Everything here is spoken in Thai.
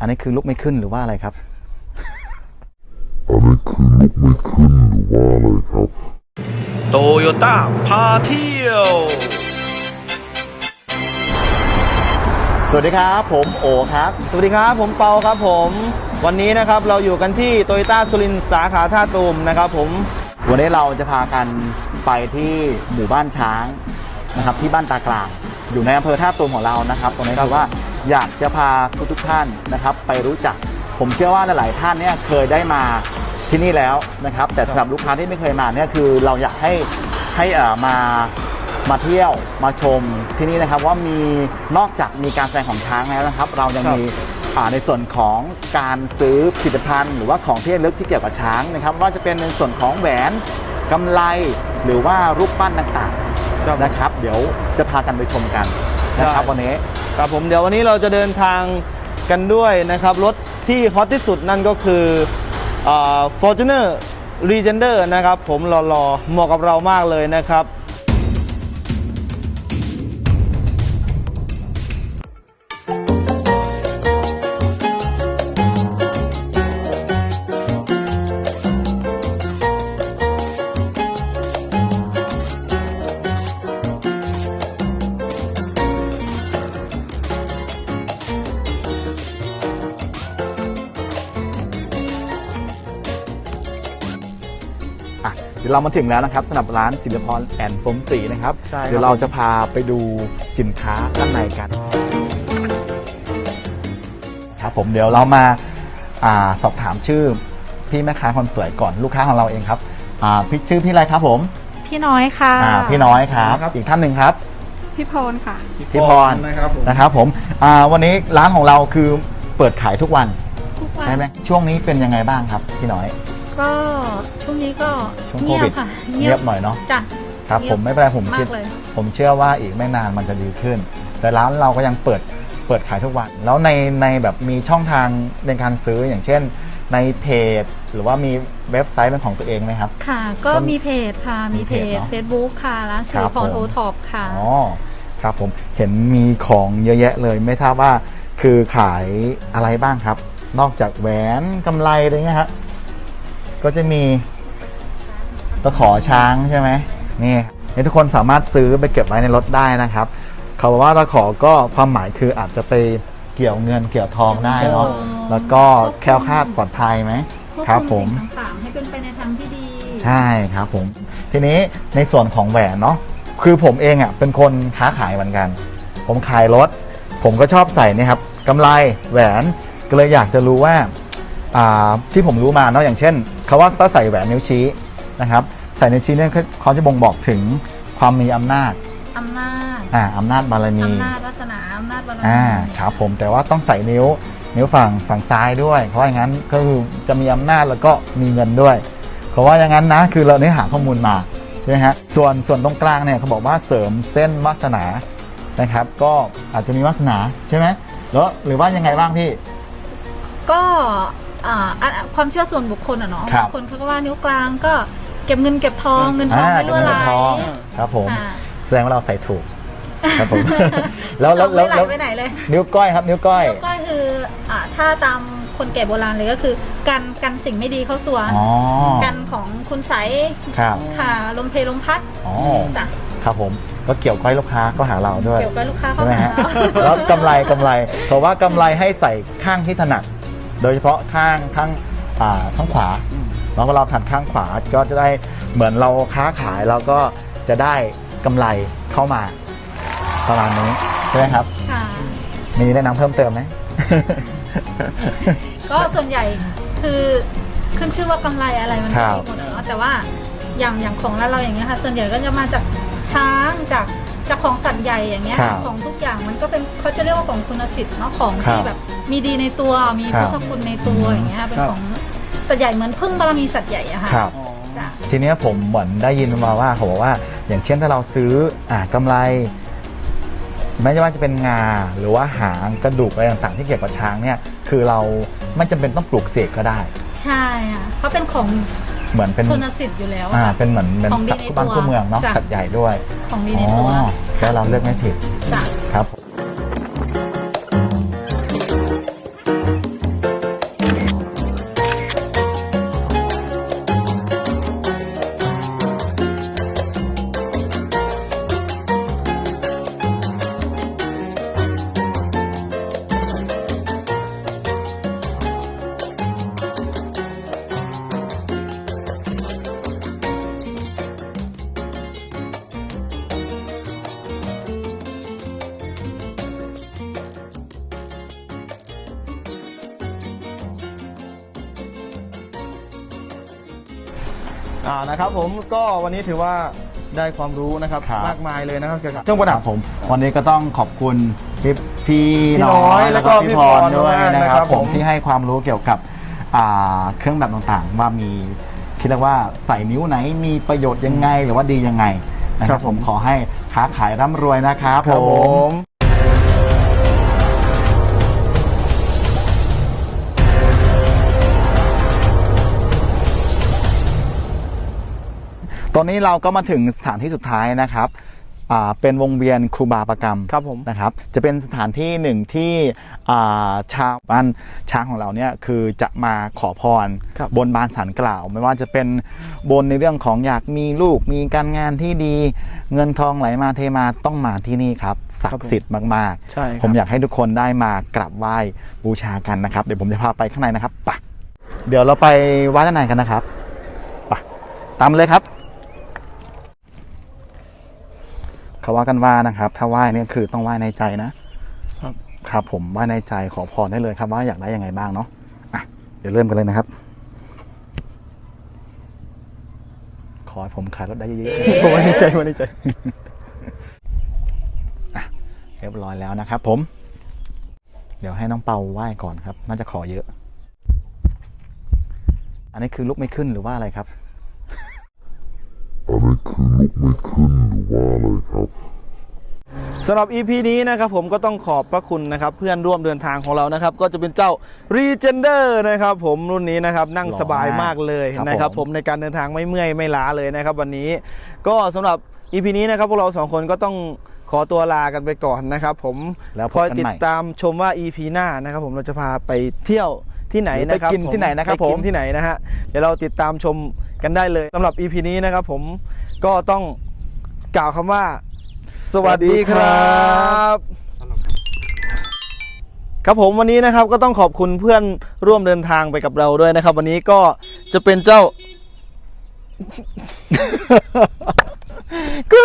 อันนี้คือลุกไม่ขึ้นหรือว่าอะไรครับ อันนี้คือลุกไม่ขึ้นหรือว่าอะไรครับโตโยต้าพาเที่ยว สวัสดีครับ ผมโอครับ สวัสดีครับ ผมเปาครับผม วันนี้นะครับเราอยู่กันที่โตโยต้าสุรินทร์สาขาท่าตูมนะครับผม วันนี้เราจะพากันไปที่หมู่บ้านช้างนะครับที่บ้านตากลาง อยู่ในอำเภอท่าตูมของเรานะครับ ตรงนี้คือว่า อยากจะพาทุกทุกๆท่านนะครับ ไปรู้จัก ผมเชื่อว่าหลายๆท่านเนี่ยเคยได้มาที่นี่แล้วนะครับ แต่สำหรับลูกค้าที่ไม่เคยมาเนี่ยคือเราอยากให้ให้เอ่อมามาเที่ยวมาชมที่นี่นะครับ ว่ามีนอกจากมีการแสดงของช้างแล้วนะครับ เรายังมีอ่าในส่วนของการซื้อผลิตภัณฑ์ หรือว่าของที่ระลึกที่เกี่ยวกับช้างนะครับว่าจะเป็นในส่วนของแหวนกำไลหรือว่ารูปปั้นต่างครับๆนะครับ เดี๋ยวจะพากันไปชมกันนะครับได้วันนี้ ครับผมเดี๋ยววันนี้เราจะเดินทางกันด้วยนะครับ รถที่ฮอตที่สุดนั่นก็คืออ่า Fortuner Legender นะครับ ผมหล่อๆเหมาะกับเรามากเลยนะครับ เดี๋ยวเรามาถึงแล้วนะครับสำหรับร้านศิลปพรแอนสมศรีนะครับ ใช่ครับ เดี๋ยวเราจะพาไปดูสินค้าข้างในกันครับผมเดี๋ยวเรามาอาสอบถามชื่อพี่แม่ค้าคนสวยก่อนลูกค้าของเราเองครับอ่าพี่ชื่อพี่อะไรครับผมพี่น้อยค่ะ อ่าพี่น้อยครับอีกท่านหนึ่งครับ พี่พรค่ะ พี่พร นะครับผม นะครับผมอ่าวันนี้ร้านของเราคือเปิดขายทุกวัน ทุกวัน ใช่ไหมช่วงนี้เป็นยังไงบ้างครับพี่น้อย ก็ช่วงนี้ก็ช่วงโคเงียวิบดค่ะเงียบหน่อยเนาะจ้ะครับเงียบผมไม่เป็นไรผมมาคิดกเลย ผมเชื่อว่าอีกไม่นานมันจะดีขึ้น แต่ร้านเราก็ยังเปิดเปิดขายทุกวัน แล้วในในแบบมีช่องทางในการซื้ออย่างเช่น ในเพจ หรือว่ามีเว็บไซต์เป็นของตัวเองไหมครับ ค่ะ ก็ก็มีเพจค่ะมีมีเพเพจจ เนอะ Facebook ค่ะร้านคสิรัริบพรผมโอท็อปค่ะ อ๋อครับผมเห็นมีของเยอะแยะเลย ไม่ทราบว่าคือขายอะไรบ้างครับ นอกจากแหวนกำไลอะไรเงี้ยฮะ ก็จะมีตะขอช้างใช่ไหมนี่ให้ทุกคนสามารถซื้อไปเก็บไว้ในรถได้นะครับเขาบอกว่าตะขอก็ความหมายคืออาจจะไปเกี่ยวเงินเกี่ยวทองได้เนาะเกี่ยวทองแล้วก็แคล้วคลาดปลอดภัยไหมควบครับผคุมมสิ่งต่างๆให้เป็นไปในทางที่ดี ใช่ครับผม ทีนี้ในส่วนของแหวนเนาะคือผมเองอะเป็นคนค้าขายเหมือนกัน ผมขายรถ ผมก็ชอบใส่เนี่ยครับกำไรแหวนก็เลยอยากจะรู้ว่าอ่าที่ผมรู้มาเนาะอย่างเช่น เขาว่าถ้าใส่แหวนนิ้วชี้นะครับใส่นิ้วชี้เนี่ยเขาเขาจะบ่งบอกถึงความมีอำนาจอำนาจอ่าอำนาจบารมีอำนาจวาสนาอำนาจบารมีอ่าครับผมแต่ว่าต้องใส่นิ้วนิ้วฝั่งฝั่งซ้ายด้วย เพราะอย่างนั้นก็คือจะมีอำนาจแล้วก็มีเงินด้วยเพราะว่าอย่างนั้นนะคือเราได้หาข้อมูลมาใช่ไหมฮะส่วนส่วนตรงกลางเนี่ยเขาบอกว่าเสริมเส้นวาสนานะครับ ก็อาจจะมีวาสนาใช่ไหมแล้วหรือว่ายังไงบ้างพี่ ก็ อ่าอันความเชื่อส่วนบุคคลอะเนาะครับ บางคนเขาก็ว่านิ้วกลางก็เก็บเงินเก็บทองเงินทองอ่าไม่เงิรั่วนไหลทองครับผม อ่า แสดงว่าเราใส่ถูก ครับผม แล้วแล้วแล้วไม่ไหลแล้วไปไหนเลย นิ้วก้อยครับ นิ้วก้อยนิ้วก้อยคืออ่าถ้าตามคนแก่โบราณเลยก็คือกันกันสิ่งไม่ดีเข้าตัว อ๋อ กันของคุณใสยครับ ค่ะลมเพลลมพัดอ๋อ จ้ะครับผม ก็เกี่ยวก้อยลูกค้าก็หาเราด้วย เกี่ยวกับลูกค้าเข้าใช่ไหมมาฮะ แล้วกำไรกำไรเพราะว่ากำไรให้ใส่ข้างที่ถนัด โดยเฉพาะข้างข้างอ่าข้างขวาแล้วเวลาเราถันข้างขวาก็จะได้เหมือนเราค้าขายเราก็จะได้กำไรเข้ามาประมาณนี้ใช่ไหมครับ ค่ะ มีแนะนำเพิ่มเติมไหม ก็ส่วนใหญ่คือขึ้นชื่อว่ากำไรอะไรมันครัมีบหมดอะเนาะแต่ว่าอย่างอย่างของร้านเราอย่างเงี้ยค่ะ ส่วนใหญ่ก็จะมาจากช้างจาก จากของสัตว์ใหญ่อย่างเงี้ยครับของทุกอย่างมันก็เป็นเขาจะเรียกว่าของคุณสิทธิ์เนาะของครับที่แบบมีดีในตัวมีครัพุบทธคุณในตัวอย่างเงี้ยเป็นของสัตว์ใหญ่เหมือนพึ่งบารมีสัตว์ใหญ่อะค่ะครับจ้ะ ทีเนี้ยผมเหมือนได้ยินมาว่าเขาบอกว่า อย่างเช่นถ้าเราซื้ออ่ากำไร ไม่ว่าจะเป็นงาหรือว่าหางกระดูกอะไรต่างๆ ที่เกี่ยวกับช้างเนี่ย คือเราไม่จำเป็นต้องปลูกเสกก็ได้ ใช่ค่ะเขาเป็นของ เหมือนเป็นคุณสิทธิ์อยู่แล้วอะอ่าค่ะเป็นเหมือนเป็นของดีสัตว์ในคู่บ้านตัวคู่เมืองเนาะจ้ะสัตว์ใหญ่ด้วยของดีอ๋ในตัวอแล้วเราเลือกไม่ผิดจ้ะครับ อ่านะครับผมก็วันนี้ถือว่าได้ความรู้นะครับครับ มากมายเลยนะครับเกี่ยวกับเครื่องประดับ ผม วันนี้ก็ต้องขอบคุณพี่พี่พี่น้น้ออยยแล้แล้ววก็ก็พี่พี่พพรรด้วยด้วยนะนะคครัรับบผผมมที่ให้ความรู้เกี่ยวกับอ่าเครื่องแบบต่างๆ ว่ามีคิดว่าใส่นิ้วไหนมีประโยชน์ยังไงหรือว่าดียังไงนะคครัรับบผผม มขอให้ค้าขายร่ำรวยนะครับ ครับผม นนี้เราก็มาถึงสถานที่สุดท้ายนะครับอ่าเป็นวงเวียนครูบาประกรรมครับผมนะครับ จะเป็นสถานที่หนึ่งที่อ่าชาวบ้านช้างของเราเนี่ยคือจะมาขอพรครับบนบานสารกล่าว ไม่ว่าจะเป็นบนในเรื่องของอยากมีลูกมีการงานที่ดี เงินทองไหลมาเทมาต้องมาที่นี่ครับศักดิ์สิทธิ์มากๆใช่ครับผมอยากให้ทุกคนได้มากราบไหว้บูชากันนะครับ เดี๋ยวผมจะพาไปข้างในนะครับไปะเดี๋ยวเราไปไหว้ด้านในกันนะครับไปะตามเลยครับ เขาว่ากันว่านะครับ ถ้าไหว้เนี่ยคือต้องไหว้ในใจนะครับครับผมไหว้ในใจขอพรได้เลยครับว่าอยากได้ยังไงบ้างเนาะอะเดี๋ยวเริ่มกันเลยนะครับ ขอให้ผมขายรถได้เยอะๆผมไว้ในใจไว้ในใจเรียบร้อยแล้วนะครับ ผม เดี๋ยวให้น้องเปาไหว้ก่อนครับ น่าจะขอเยอะ อันนี้คือลุกไม่ขึ้นหรือว่าอะไรครับอันนี้ คือลุกไม่ขึ้นหรือว่าอะไรครับสำหรับ EP นี้นะครับผมก็ต้องขอบพระคุณนะครับเพื่อนร่วมเดินทางของเรานะครับ ก็จะเป็นเจ้า Regender นะครับผมรุ่นนี้นะครับนั่งหล่อสบายมากมากเลยครับนะครับผผมมในการเดินทางไม่เมื่อยไม่ล้าเลยนะครับวันนี้ ก็สำหรับ EP นี้นะครับพวกเราสองคนก็ต้องขอตัวลากันไปก่อนนะครับผมแล้วพคบอยกันติดใหม่ตามชมว่า EP หน้านะครับผมเราจะพาไปเที่ยว ที่ไหนหรือไปนะครับกินที่ไหนนะครับไปกิผนมที่ไหนนะฮะเดี๋ยวเราติดตามชมกันได้เลยสำหรับ EP นี้นะครับผมก็ต้องกล่าวคำว่า สวัสดีครับครับผมวันนี้นะครับก็ต้องขอบคุณเพื่อนร่วมเดินทางไปกับเราด้วยนะครับ วันนี้ก็จะเป็นเจ้ากู